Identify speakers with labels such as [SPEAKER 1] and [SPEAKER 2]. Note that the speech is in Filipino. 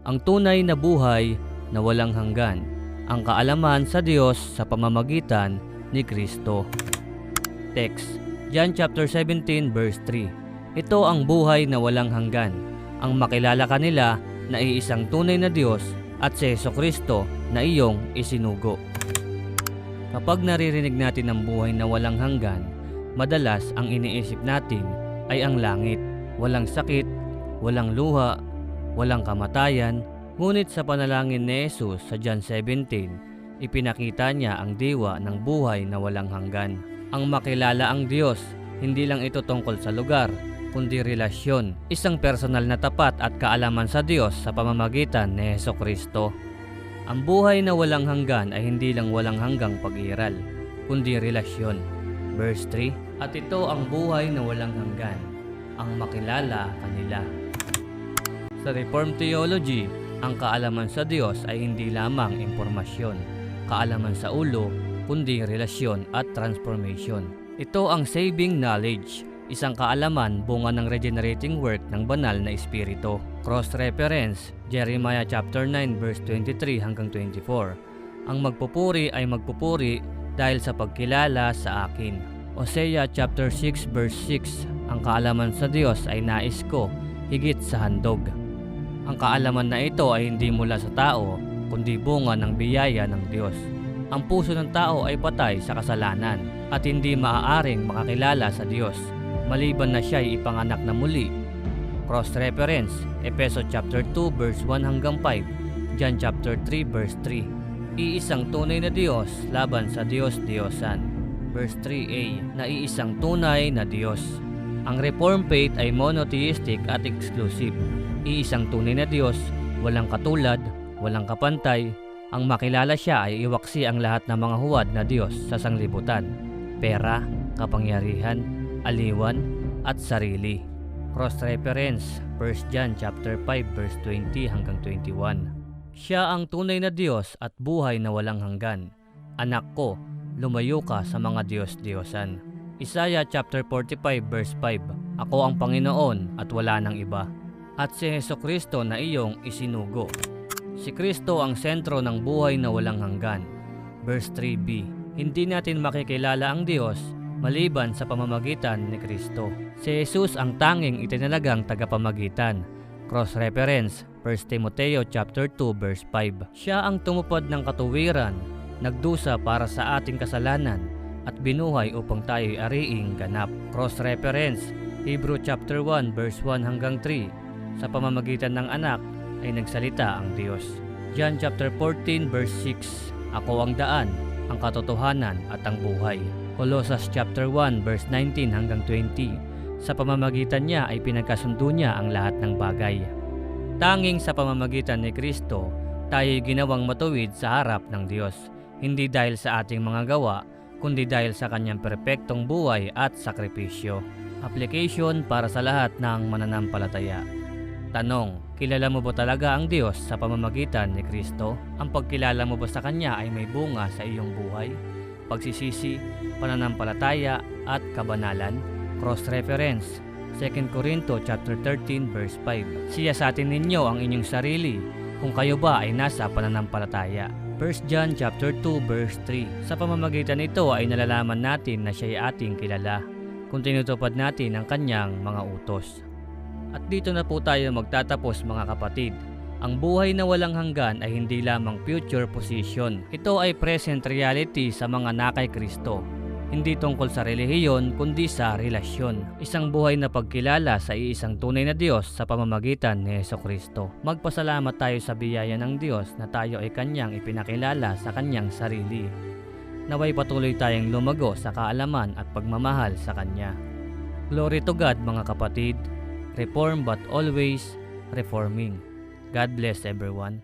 [SPEAKER 1] ang tunay na buhay na walang hanggan, ang kaalaman sa Diyos sa pamamagitan ni Kristo. Text, John chapter 17 verse 3. Ito ang buhay na walang hanggan, ang makilala kanila na iisang tunay na Diyos at si Yeso Kristo na iyong isinugo. Kapag naririnig natin ang buhay na walang hanggan, madalas ang iniisip natin ay ang langit, walang sakit, walang luha, walang kamatayan, ngunit sa panalangin ni Jesus sa John 17, ipinakita niya ang diwa ng buhay na walang hanggan. Ang makilala ang Diyos, hindi lang ito tungkol sa lugar, kundi relasyon, isang personal na tapat at kaalaman sa Diyos sa pamamagitan ni Heso Kristo. Ang buhay na walang hanggan ay hindi lang walang hanggang pag-iral, kundi relasyon. Verse 3, At ito ang buhay na walang hanggan, ang makilala kanila. Sa Reformed Theology, ang kaalaman sa Diyos ay hindi lamang impormasyon, kaalaman sa ulo, kundi relasyon at transformation. Ito ang saving knowledge, isang kaalaman bunga ng regenerating work ng banal na espiritu. Cross-reference, Jeremiah chapter 9 verse 23 hanggang 24. Ang magpupuri ay magpupuri dahil sa pagkilala sa akin. Hosea chapter 6 verse 6, ang kaalaman sa Diyos ay nais ko higit sa handog. Ang kaalaman na ito ay hindi mula sa tao, kundi bunga ng biyaya ng Diyos. Ang puso ng tao ay patay sa kasalanan at hindi maaaring makakilala sa Diyos maliban na siya ay ipanganak na muli. Cross-reference, Efeso chapter 2 verse 1 hanggang 5, John chapter 3 verse 3. Iisang tunay na Diyos laban sa Diyos-Diyosan. Verse 3a, na iisang tunay na Diyos. Ang Reformed faith ay monotheistic at exclusive. Iisang tunay na Diyos, walang katulad, walang kapantay. Ang makilala siya ay iwaksi ang lahat ng mga huwad na Diyos sa sanglibutan. Pera, kapangyarihan, aliwan, at sarili. Cross-reference, 1 John chapter 5 verse 20 hanggang 21. Siya ang tunay na Diyos at buhay na walang hanggan. Anak ko, lumayo ka sa mga Diyos-Diyosan. Isaiah chapter 45 verse 5. Ako ang Panginoon at wala nang iba. At si Heso Kristo na iyong isinugo. Si Kristo ang sentro ng buhay na walang hanggan. Verse 3b. Hindi natin makikilala ang Diyos maliban sa pamamagitan ni Kristo. Si Jesus ang tanging itinalagang tagapamagitan. Cross-reference, 1 Timoteo chapter 2 verse 5. Siya ang tumupad ng katuwiran, nagdusa para sa ating kasalanan, at binuhay upang tayo'y ariing ganap. Cross-reference, Hebrew chapter 1 verse 1 hanggang 3. Sa pamamagitan ng anak ay nagsalita ang Diyos. John chapter 14 verse 6. Ako ang daan, ang katotohanan at ang buhay. Colossus chapter 1 verse 19 hanggang 20. Sa pamamagitan niya ay pinagkasundo niya ang lahat ng bagay. Tanging sa pamamagitan ni Kristo, tayo'y ginawang matuwid sa harap ng Diyos, hindi dahil sa ating mga gawa, kundi dahil sa kanyang perpektong buhay at sakripisyo. Application para sa lahat ng mananampalataya. Tanong, kilala mo ba talaga ang Diyos sa pamamagitan ni Kristo? Ang pagkilala mo ba sa Kanya ay may bunga sa iyong buhay? Pagsisisi, pananampalataya at kabanalan? Cross-reference, 2 Corinto chapter 13 verse 5. Siya sa atin ninyo ang inyong sarili kung kayo ba ay nasa pananampalataya. 1 John chapter 2 verse 3. Sa pamamagitan nito ay nalalaman natin na siya ay ating kilala kung tinutupad natin ang kanyang mga utos. At dito na po tayo magtatapos mga kapatid. Ang buhay na walang hanggan ay hindi lamang future position. Ito ay present reality sa mga nakay Kristo. Hindi tungkol sa relihiyon kundi sa relasyon. Isang buhay na pagkilala sa iisang tunay na Diyos sa pamamagitan ni Yeso Kristo. Magpasalamat tayo sa biyaya ng Diyos na tayo ay kanyang ipinakilala sa kanyang sarili. Naway patuloy tayong lumago sa kaalaman at pagmamahal sa Kanya. Glory to God mga kapatid. Reform but always reforming. God bless everyone.